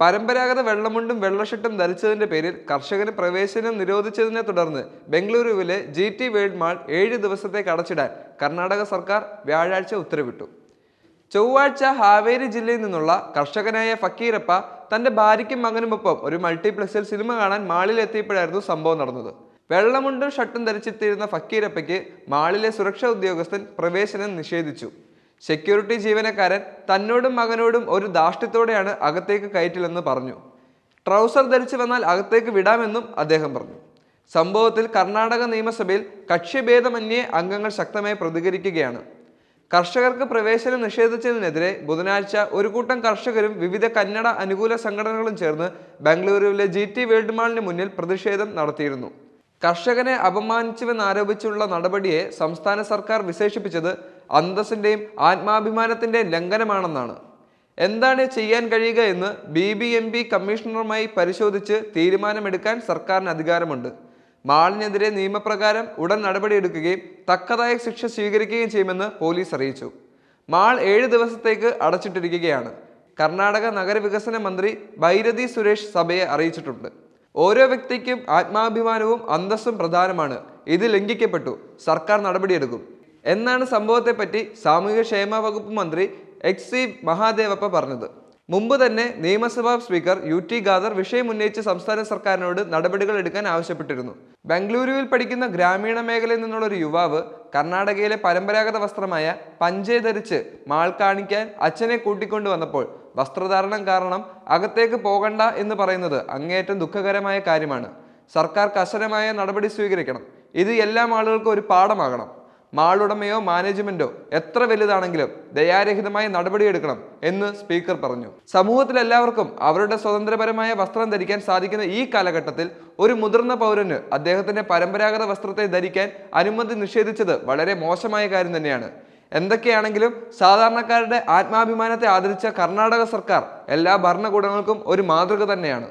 പരമ്പരാഗത വെള്ളമുണ്ടും വെള്ളഷട്ടും ധരിച്ചതിന്റെ പേരിൽ കർഷകന് പ്രവേശനം നിരോധിച്ചതിനെ തുടർന്ന് ബംഗളൂരുവിലെ ജി ടി വേൾഡ് മാൾ ഏഴ് ദിവസത്തേക്ക് അടച്ചിടാൻ കർണാടക സർക്കാർ വ്യാഴാഴ്ച ഉത്തരവിട്ടു. ചൊവ്വാഴ്ച ഹാവേരി ജില്ലയിൽ നിന്നുള്ള കർഷകനായ ഫക്കീരപ്പ തന്റെ ഭാര്യയ്ക്കും മകനുമൊപ്പം ഒരു മൾട്ടിപ്ലക്സിൽ സിനിമ കാണാൻ മാളിൽ എത്തിയപ്പോഴായിരുന്നു സംഭവം നടന്നത്. വെള്ളമുണ്ടും ഷട്ടും ധരിച്ചെത്തിയിരുന്ന ഫക്കീരപ്പയ്ക്ക് മാളിലെ സുരക്ഷാ ഉദ്യോഗസ്ഥൻ പ്രവേശനം നിഷേധിച്ചു. സെക്യൂരിറ്റി ജീവനക്കാരൻ തന്നോടും മകനോടും ഒരു ധാർഷ്ട്യത്തോടെയാണ് അകത്തേക്ക് കയറ്റില്ലെന്ന് പറഞ്ഞു. ട്രൗസർ ധരിച്ചു വന്നാൽ അകത്തേക്ക് വിടാമെന്നും അദ്ദേഹം പറഞ്ഞു. സംഭവത്തിൽ കർണാടക നിയമസഭയിൽ കക്ഷിഭേദമന്യേ അംഗങ്ങൾ ശക്തമായി പ്രതികരിക്കുകയാണ്. കർഷകർക്ക് പ്രവേശനം നിഷേധിച്ചതിനെതിരെ ബുധനാഴ്ച ഒരു കൂട്ടം കർഷകരും വിവിധ കന്നഡ അനുകൂല സംഘടനകളും ചേർന്ന് ബംഗളൂരുവിലെ ജി ടി വേൾഡ് മാളിന് മുന്നിൽ പ്രതിഷേധം നടത്തിയിരുന്നു. കർഷകനെ അപമാനിച്ചുവെന്നാരോപിച്ചുള്ള നടപടിയെ സംസ്ഥാന സർക്കാർ വിശേഷിപ്പിച്ചത് അന്തസ്സിന്റെയും ആത്മാഭിമാനത്തിന്റെയും ലംഘനമാണെന്നാണ്. എന്താണ് ചെയ്യാൻ കഴിയുക എന്ന് ബി ബി എം പി കമ്മീഷണറുമായി പരിശോധിച്ച് തീരുമാനമെടുക്കാൻ സർക്കാരിന് അധികാരമുണ്ട്. മാളിനെതിരെ നിയമപ്രകാരം ഉടൻ നടപടിയെടുക്കുകയും തക്കതായ ശിക്ഷ സ്വീകരിക്കുകയും ചെയ്യുമെന്ന് പോലീസ് അറിയിച്ചു. മാൾ ഏഴ് ദിവസത്തേക്ക് അടച്ചിട്ടിരിക്കുകയാണ്. കർണാടക നഗരവികസന മന്ത്രി ഭൈരതി സുരേഷ് സഭയെ അറിയിച്ചിട്ടുണ്ട്. ഓരോ വ്യക്തിക്കും ആത്മാഭിമാനവും അന്തസ്സും പ്രധാനമാണ്. ഇത് ലംഘിക്കപ്പെട്ടു. സർക്കാർ നടപടിയെടുക്കും. എന്നാണ് സംഭവത്തെപ്പറ്റി സാമൂഹികക്ഷേമ വകുപ്പ് മന്ത്രി എക്സ് സി മഹാദേവപ്പ പറഞ്ഞത്. മുമ്പ് തന്നെ നിയമസഭാ സ്പീക്കർ യു ടി ഖാദർ വിഷയം ഉന്നയിച്ച് സംസ്ഥാന സർക്കാരിനോട് നടപടികൾ എടുക്കാൻ ആവശ്യപ്പെട്ടിരുന്നു. ബംഗളൂരുവിൽ പഠിക്കുന്ന ഗ്രാമീണ മേഖലയിൽ നിന്നുള്ള ഒരു യുവാവ് കർണാടകയിലെ പരമ്പരാഗത വസ്ത്രമായ പഞ്ചെ ധരിച്ച് മാൾ കാണിക്കാൻ അച്ഛനെ കൂട്ടിക്കൊണ്ടു വന്നപ്പോൾ വസ്ത്രധാരണം കാരണം അകത്തേക്ക് പോകണ്ട എന്ന് പറയുന്നത് അങ്ങേയറ്റം ദുഃഖകരമായ കാര്യമാണ്. സർക്കാർ കർശനമായ നടപടി സ്വീകരിക്കണം. ഇത് എല്ലാ ആളുകൾക്കും ഒരു പാഠമാകണം. മാളുടമയോ മാനേജ്മെന്റോ എത്ര വലുതാണെങ്കിലും ദയാരഹിതമായ നടപടിയെടുക്കണം എന്ന് സ്പീക്കർ പറഞ്ഞു. സമൂഹത്തിൽ എല്ലാവർക്കും അവരുടെ സ്വതന്ത്രപരമായ വസ്ത്രം ധരിക്കാൻ സാധിക്കുന്ന ഈ കാലഘട്ടത്തിൽ ഒരു മുതിർന്ന പൗരന് അദ്ദേഹത്തിന്റെ പരമ്പരാഗത വസ്ത്രത്തെ ധരിക്കാൻ അനുമതി നിഷേധിച്ചത് വളരെ മോശമായ കാര്യം തന്നെയാണ്. എന്തൊക്കെയാണെങ്കിലും സാധാരണക്കാരുടെ ആത്മാഭിമാനത്തെ ആദരിച്ച കർണാടക സർക്കാർ എല്ലാ ഭരണകൂടങ്ങൾക്കും ഒരു മാതൃക തന്നെയാണ്.